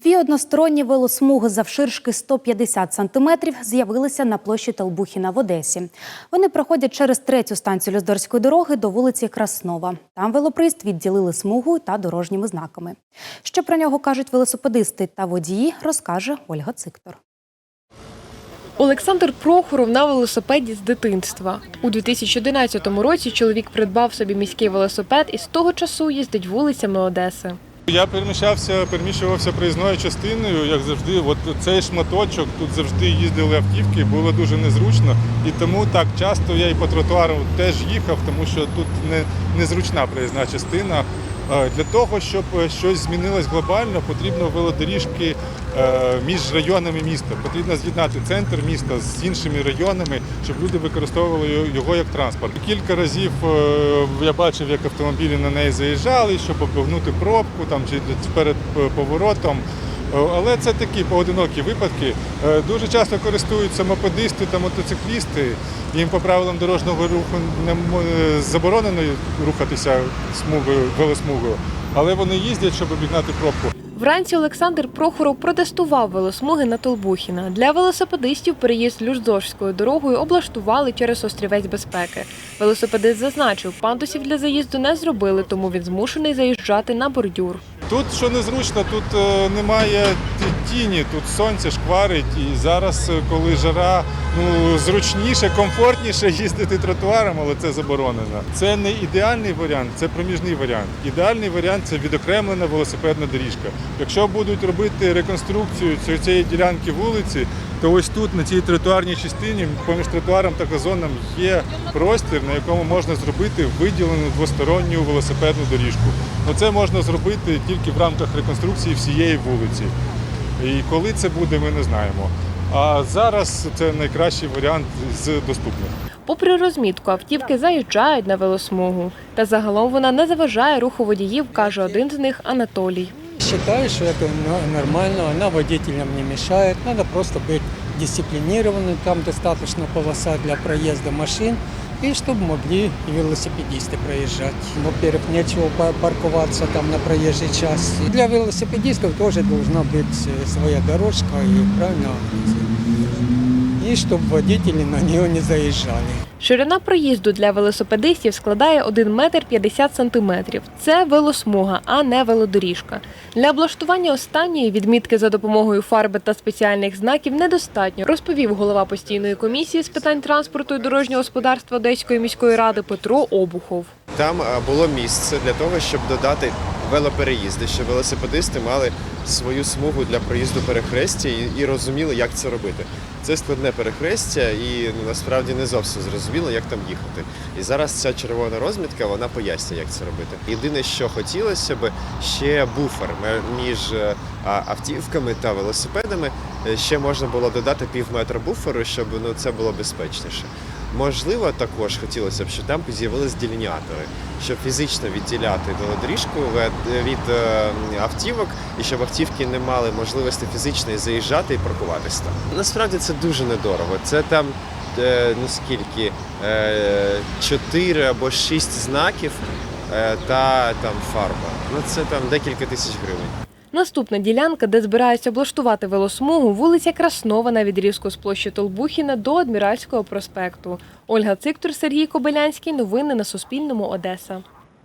Дві односторонні велосмуги завширшки 150 сантиметрів з'явилися на площі Толбухіна в Одесі. Вони проходять через третю станцію Люздорської дороги до вулиці Краснова. Там велоприїзд відділили смугу та дорожніми знаками. Що про нього кажуть велосипедисти та водії, розкаже Ольга Циктор. Олександр Прохоров на велосипеді з дитинства. У 2011 році чоловік придбав собі міський велосипед і з того часу їздить вулицями Одеси. Я переміщався, переміщувався проїзною частиною, як завжди. От цей шматочок тут завжди їздили автівки, було дуже незручно. І тому так часто я і по тротуару теж їхав, тому що тут не, незручна проїзна частина. Е, Для того, щоб е, щось змінилось глобально, потрібно велодоріжки доріжки між районами міста. Потрібно з'єднати центр міста з іншими районами, щоб люди використовували його- як транспорт. Кілька разів е, я бачив, як автомобілі на неї заїжджали, щоб обігнути пробку там чи перед е, поворотом. Е, Але це такі поодинокі випадки. Е, Дуже часто користуються мопедисти та мотоциклісти. Їм по правилам дорожнього руху е, заборонено рухатися смугою, велосмугою, але вони їздять, щоб обігнати пробку. Вранці Олександр Прохоров протестував велосмуги на Толбухіна. Для велосипедистів переїзд Люждорською дорогою облаштували через острівець безпеки. Велосипедист зазначив, пандусів для заїзду не зробили, тому він змушений заїжджати на бордюр. Тут що незручно, тут е, немає тіні, тут сонце шкварить, і зараз, е, коли жара, ну зручніше, комфортніше їздити тротуаром, але це заборонено. Це не ідеальний варіант, це проміжний варіант. Ідеальний варіант це відокремлена велосипедна доріжка. Якщо будуть робити реконструкцію цієї- цієї ділянки вулиці, то ось тут, на цій тротуарній частині, поміж тротуаром та газоном є простір, на якому можна зробити виділену двосторонню велосипедну доріжку. Ну, це можна зробити тільки в рамках реконструкції всієї вулиці. І коли це буде, ми не знаємо. А зараз це найкращий варіант з доступних. Попри розмітку, автівки заїжджають на велосмугу. Та загалом вона не заважає руху водіїв, каже один з них Анатолій. Считаю, что это но- нормально, она водителям не мешает. Надо просто быть дисциплинированным, там достаточно полоса для проезда машин, и чтобы могли велосипедисты проезжать. Во-первых, нечего па- парковаться там на проезжей части. Для велосипедистов тоже должна быть э, своя дорожка, и правильно, и чтобы водители на нее не заезжали. Ширина проїзду для велосипедистів складає 1 метр 50 сантиметрів. Це велосмуга, а не велодоріжка. Для облаштування останньої відмітки за допомогою фарби та спеціальних знаків недостатньо, розповів голова постійної комісії з питань транспорту і дорожнього господарства Одеської міської ради Петро Обухов. Там було місце для того, щоб додати велопереїзди, щоб велосипедисти мали свою смугу для проїзду перехрестя і, і розуміли, як це робити. Це складне перехрестя, і ну, насправді не зовсім зрозуміло, як там їхати. І зараз ця червона розмітка вона пояснює, як це робити. Єдине, що хотілося б, ще буфер між е, автівками та велосипедами. Е, Ще можна було додати пів метра буферу, щоб ну, це було безпечніше. Можливо, також хотілося б, щоб там з'явились делініатори, щоб фізично відділяти велодоріжку від- е, автівок, і щоб автівки не мали можливості фізичної заїжджати і паркуватися там. Насправді це дуже недорого. Це там е, ну скільки е, чотири або шість знаків та там фарба. Ну це там декілька тисяч гривень. Наступна ділянка, де збираються облаштувати велосмугу, вулиця Краснова на відрізку з площі Толбухіна до Адміральського проспекту. Ольга Циктор, Сергій Кобилянський. Новини на Суспільному. Одеса.